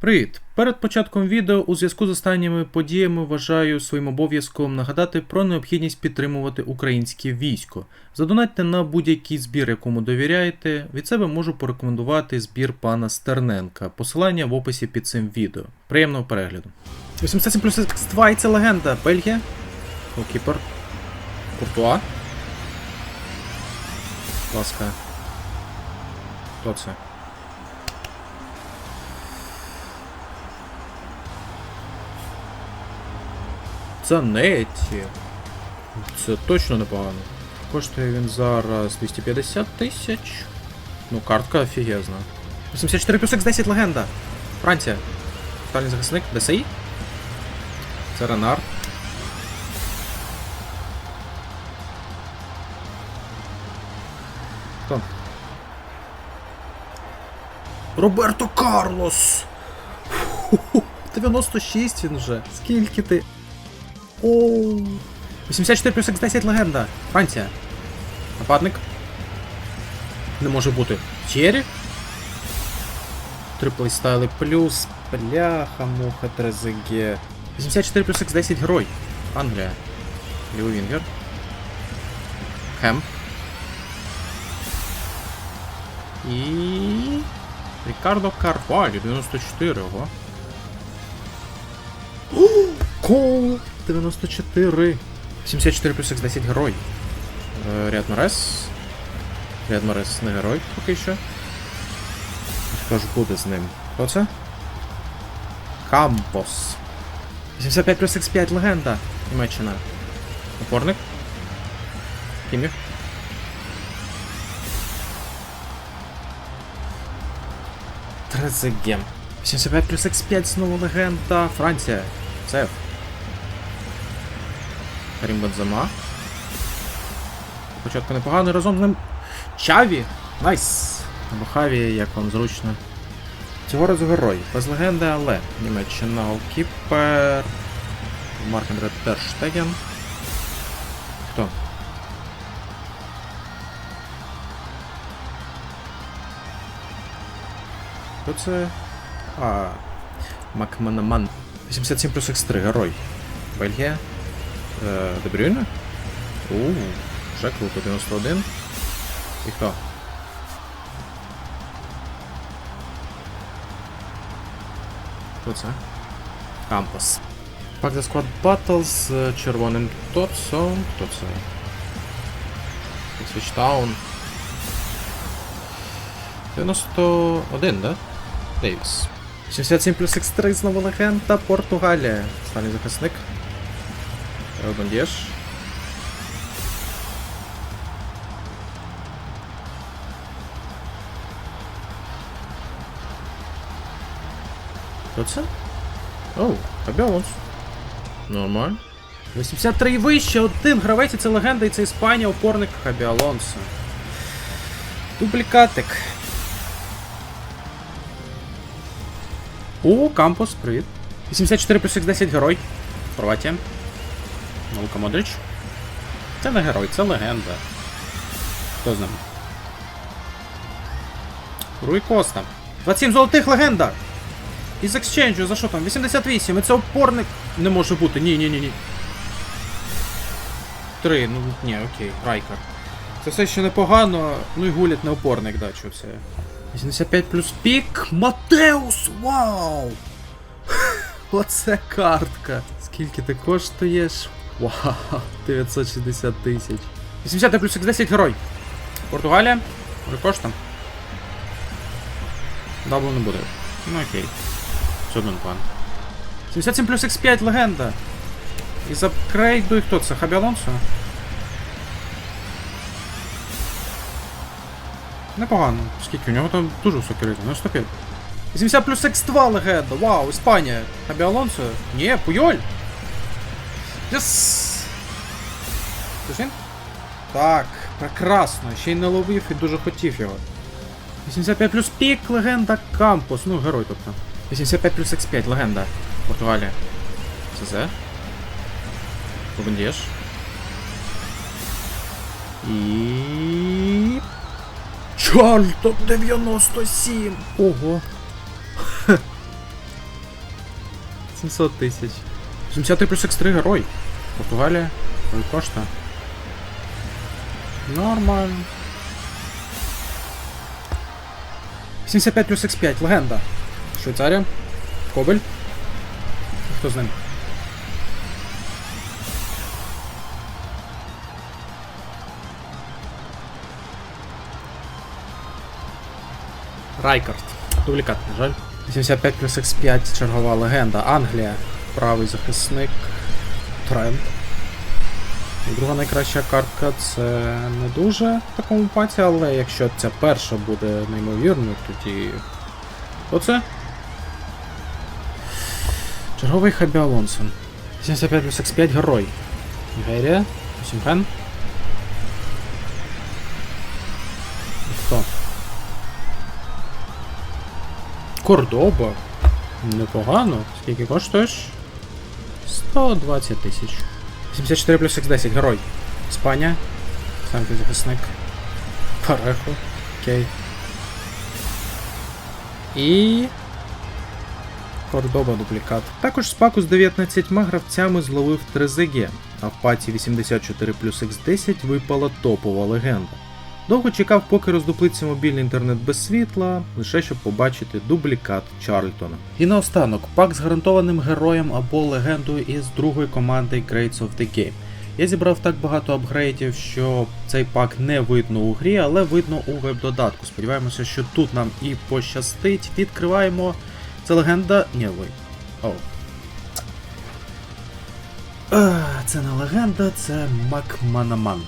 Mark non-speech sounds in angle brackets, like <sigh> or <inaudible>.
Привіт! Перед початком відео у зв'язку з останніми подіями вважаю своїм обов'язком нагадати про необхідність підтримувати українське військо. Задонатьте на будь-який збір, якому довіряєте. Від себе можу порекомендувати збір пана Стерненка. Посилання в описі під цим відео. Приємного перегляду. 87 плюс X2 і це легенда. Бельгія. Голкіпер. Куртуа. Будь ласка. Хто це? Занетті. Це точно непогано. Коштує він зараз 250 тисяч. Ну, картка офігезна. 84 плюс X10 легенда. Франція. Тотальний захисник. ДСІ. Це Ренар. Хто? Роберто Карлос! 96 він вже. Скільки ти? Оу. 84 плюс X10 легенда. Франція. Нападник. Не може бути. Черрі. Триплей стайли плюс. Бляха, муха, трезеге. 84 плюс X10 герой. Англія. Лівовінгер. Хем. І. Рікардо Карвалі, 94, ого. Кол 94. 74 плюс X10 герой. Е, Ряд Морес. Ряд Морес не герой поки що. Що ж буде з ним? Хто це? Кампос. 85 плюс X5 легенда. Німеччина. Опорник. Кіміх. Трезегем. 85 плюс X5 знову легенда. Франція. Цеф. Карім Бензема. Спочатку непогано разом з ним. Чаві! Найс! Або Хаві, як вам зручно. Цього разу герой. Без легенди, але Німеччина голкіпер. Маркендред Терштеген. Хто? Хто це? А. Макманаман. 87 плюс X3, герой. Бельгія. Е, Дебрюйне? Ууу, вже круто, 91. І хто? Хто це? Кампус. Пак за склад Battle з е, червоним топсом. Хто це? Свічтаун. 91, да? Дейвіс. 67 плюс X3 знову легенда Португалія. Останній захисник. Елдон Дєш. Хто це? Оу, Фабі Алонсо. Нормально. 83 і вище, один гравець, і це легенда, і це Іспанія, опорник Хабі Алонсо. Дублікатик. О, Кампус, привіт. 84 плюс X10 герой. Хорватія. Лука Модрич. Це не герой, це легенда. Хто з ним? Руй Коста. 27 золотих легенда! Із ексченджу, за що там? 88, і це опорник. Не може бути, ні, ні, ні, ні. Три, ну ні, окей, Райкер. Це все ще непогано, ну і гулять не опорник, да, що це. 85 плюс пік. Матеус! Вау! <laughs> Оце картка. Скільки ти коштуєш? Вау, <laughs> 960 тисяч. 80 плюс X10 герой. Португалія. Може кошта? Дабло не буде. Ну окей. Все одно план. 77 плюс X5 легенда. І за крейду і хто це? Хабі Алонсо? Непогано. Скільки? У нього там дуже високий рейтинг, 95. 80 плюс X2 легенда. Вау, Іспанія. Хабі Алонсо? Ні, Пуйоль. Єс! Це ж він? Так, прекрасно. Ще й не ловив і дуже хотів його. 85 плюс пік, легенда Кампус. Ну, герой тобто. 85 плюс X5, легенда. Португалія. ЦЗ. Рубендєш. І... Чарльтон 97! Ого! <laughs> 700 тисяч. 73 плюс X3 герой. Португалія. Герой кошта. Нормально. 75 плюс X5, легенда. Швейцарія. Кобель. Хто з ним? Райкард. Дублікат, на жаль. 85 плюс X5 чергова легенда. Англія. Правий захисник. Трент. Друга найкраща картка це не дуже в такому паці, але якщо ця перша буде неймовірною, тоді. Оце. Черговий Хабі Алонсо. 75 плюс X5 герой. Нігерія. Сімхен. Хто? Кордоба. Непогано. Скільки коштуєш? 120 тисяч. 74 плюс X10, герой. Іспанія. Самки захисник. Парехо. Окей. І. Кордоба дуплікат. Також спаку з 19 гравцями зловив 3 ЗГ, а в паці 84 плюс X10 випала топова легенда. Довго чекав, поки роздуплиться мобільний інтернет без світла, лише щоб побачити дублікат Чарльтона. І наостанок, пак з гарантованим героєм або легендою із другої команди Greats of the Game. Я зібрав так багато апгрейдів, що цей пак не видно у грі, але видно у веб-додатку. Сподіваємося, що тут нам і пощастить. Відкриваємо. Це легенда. Ні, ви. О. Це не легенда, це Макманаман.